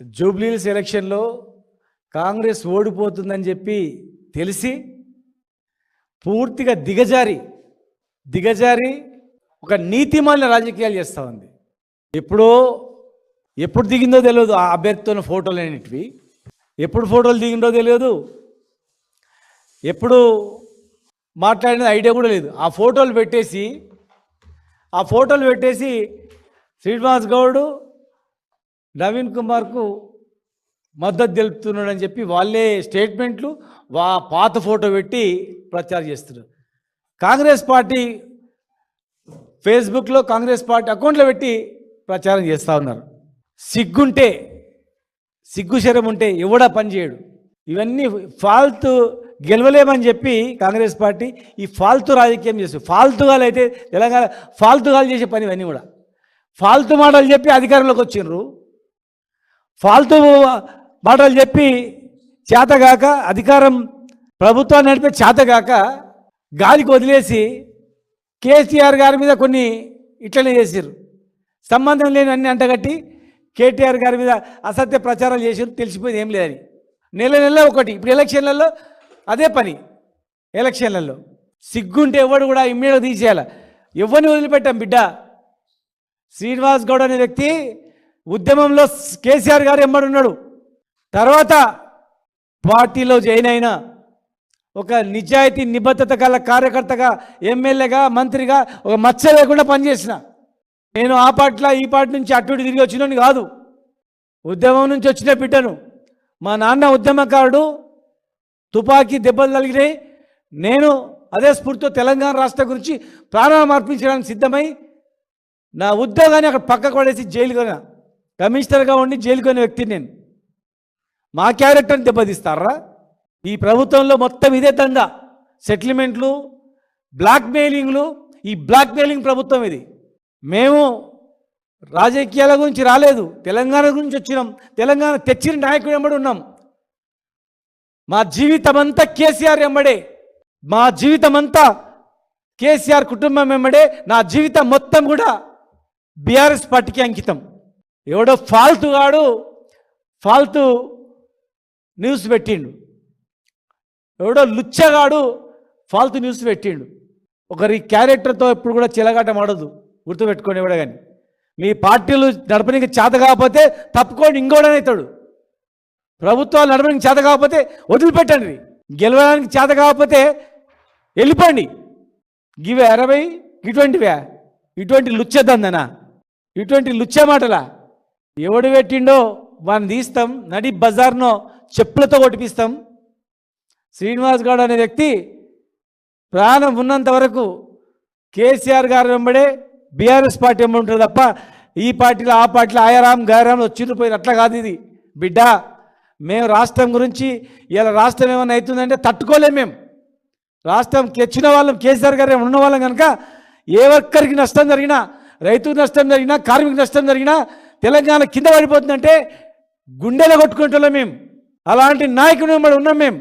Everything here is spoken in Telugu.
జూబ్లీహిల్స్ ఎలక్షన్లో కాంగ్రెస్ ఓడిపోతుందని చెప్పి తెలిసి పూర్తిగా దిగజారి దిగజారి ఒక నీతిమాలిన రాజకీయాలు చేస్తూ ఉంది. ఎప్పుడో ఎప్పుడు దిగిందో తెలియదు ఆ అభ్యర్థితో ఫోటోలు అనేటివి. ఎప్పుడు ఫోటోలు దిగిందో తెలియదు. ఎప్పుడు మాట్లాడిన ఐడియా కూడా లేదు. ఆ ఫోటోలు పెట్టేసి ఆ ఫోటోలు పెట్టేసి శ్రీనివాస్ గౌడ్ నవీన్ కుమార్కు మద్దతు తెలుపుతున్నాడని చెప్పి వాళ్ళే స్టేట్మెంట్లు వా పాత ఫోటో పెట్టి ప్రచారం చేస్తున్నారు. కాంగ్రెస్ పార్టీ ఫేస్బుక్లో కాంగ్రెస్ పార్టీ అకౌంట్లో పెట్టి ప్రచారం చేస్తూ ఉన్నారు. సిగ్గుంటే సిగ్గు శరం ఉంటే ఎవడా పనిచేయడు ఇవన్నీ ఫాల్తు గెలవలేమని చెప్పి కాంగ్రెస్ పార్టీ ఈ ఫాల్తు రాజకీయం చేస్తుంది. ఫాల్తుగాలు అయితే తెలంగాణ ఫాల్తుగాలు చేసే పని ఇవన్నీ కూడా. ఫాల్తు మాటలు చెప్పి అధికారంలోకి వచ్చిండ్రు. ఫాల్తు మాటలు చెప్పి చేతగాక అధికారం ప్రభుత్వాన్ని నడిపే చేతగాక గాలికి వదిలేసి కేసీఆర్ గారి మీద కొన్ని ఇట్లనే చేసారు సంబంధం లేని అన్ని అంటగట్టి కేటీఆర్ గారి మీద అసత్య ప్రచారాలు చేసారు తెలిసిపోయింది ఏం లేదని. నెల నెల ఒకటి ఇప్పుడు ఎలక్షన్లలో అదే పని ఎలక్షన్లలో. సిగ్గుంటే ఎవడు కూడా ఇమ్మీడియట్గా తీసేయాలి. ఎవరిని వదిలిపెట్టాం బిడ్డ? శ్రీనివాస్ గౌడ్ అనే వ్యక్తి ఉద్యమంలో కేసీఆర్ గారు ఎమ్మడున్నాడు. తర్వాత పార్టీలో జాయిన్ అయిన ఒక నిజాయితీ నిబద్ధత గల కార్యకర్తగా ఎమ్మెల్యేగా మంత్రిగా ఒక మచ్చ లేకుండా పనిచేసిన. నేను ఆ పార్టీలో ఈ పార్టీ నుంచి అటు తిరిగి వచ్చినని కాదు. ఉద్యమం నుంచి వచ్చిన బిడ్డను. మా నాన్న ఉద్యమకారుడు. తుపాకీ దెబ్బలు తగిలినాయి. నేను అదే స్ఫూర్తితో తెలంగాణ రాష్ట్రం గురించి ప్రాణాలు అర్పించడానికి సిద్ధమై నా ఉద్యోగాన్ని అక్కడ పక్కకు పడేసి జైలుగా కమిషనర్గా ఉండి జైలుకొని వ్యక్తిని నేను. మా క్యారెక్టర్ని దెబ్బతీస్తారా? ఈ ప్రభుత్వంలో మొత్తం ఇదే దందా. సెటిల్మెంట్లు బ్లాక్మెయిలింగ్లు ఈ బ్లాక్మెయిలింగ్ ప్రభుత్వం ఇది. మేము రాజకీయాల గురించి రాలేదు. తెలంగాణ గురించి వచ్చినాం. తెలంగాణ తెచ్చిన నాయకుడు ఎంబడి ఉన్నాం. మా జీవితం అంతా కేసీఆర్ ఎంబడే మా జీవితం అంతా కేసీఆర్ కుటుంబం వెంబడే. నా జీవితం మొత్తం కూడా బీఆర్ఎస్ పార్టీకి అంకితం. ఎవడో ఫాల్తు గాడు ఫాల్తు న్యూస్ పెట్టిండు. ఎవడో లుచ్చగాడు ఫాల్తు న్యూస్ పెట్టిండు. ఒకరి క్యారెక్టర్తో ఎప్పుడు కూడా చిలగాటం ఆడదు గుర్తుపెట్టుకోండి ఎవడ కానీ మీ పార్టీలు నడపడానికి చేత కాకపోతే తప్పుకోండి ఇంకోడనవుతాడు ప్రభుత్వాలు నడపడానికి చేత కాకపోతే వదిలిపెట్టండి. గెలవడానికి చేత కాకపోతే వెళ్ళిపోండి. గివే అరవై ఇటువంటివే ఇటువంటి లుచ్చదందనా ఇటువంటి లుచ్చ మాటలా? ఎవడు పెట్టిండో వాడిని తీస్తాం నడి బజార్నో చెప్పులతో కొట్టిపిస్తాం. శ్రీనివాస్ గౌడ్ అనే వ్యక్తి ప్రాణం ఉన్నంత వరకు కేసీఆర్ గారు వెంబడే బీఆర్ఎస్ పార్టీ వెంబడి ఉంటుంది తప్ప ఈ పార్టీలో ఆ పార్టీలో ఆయారాం గాయరాం వచ్చిండ్రు పోయిన అట్లా కాదు ఇది. బిడ్డ మేము రాష్ట్రం గురించి ఇలా రాష్ట్రం ఏమైనా అవుతుందంటే తట్టుకోలేం మేము రాష్ట్రం తెచ్చిన వాళ్ళం కేసీఆర్ గారు ఉన్న వాళ్ళం కనుక ఏ ఒక్కరికి నష్టం జరిగినా రైతుకు నష్టం జరిగినా కార్మికు నష్టం జరిగినా తెలంగాణ కింద పడిపోతుందంటే గుండెలో కొట్టుకుంటున్నాం మేము. అలాంటి నాయకుడు వెంబడి ఉన్నాం మేము.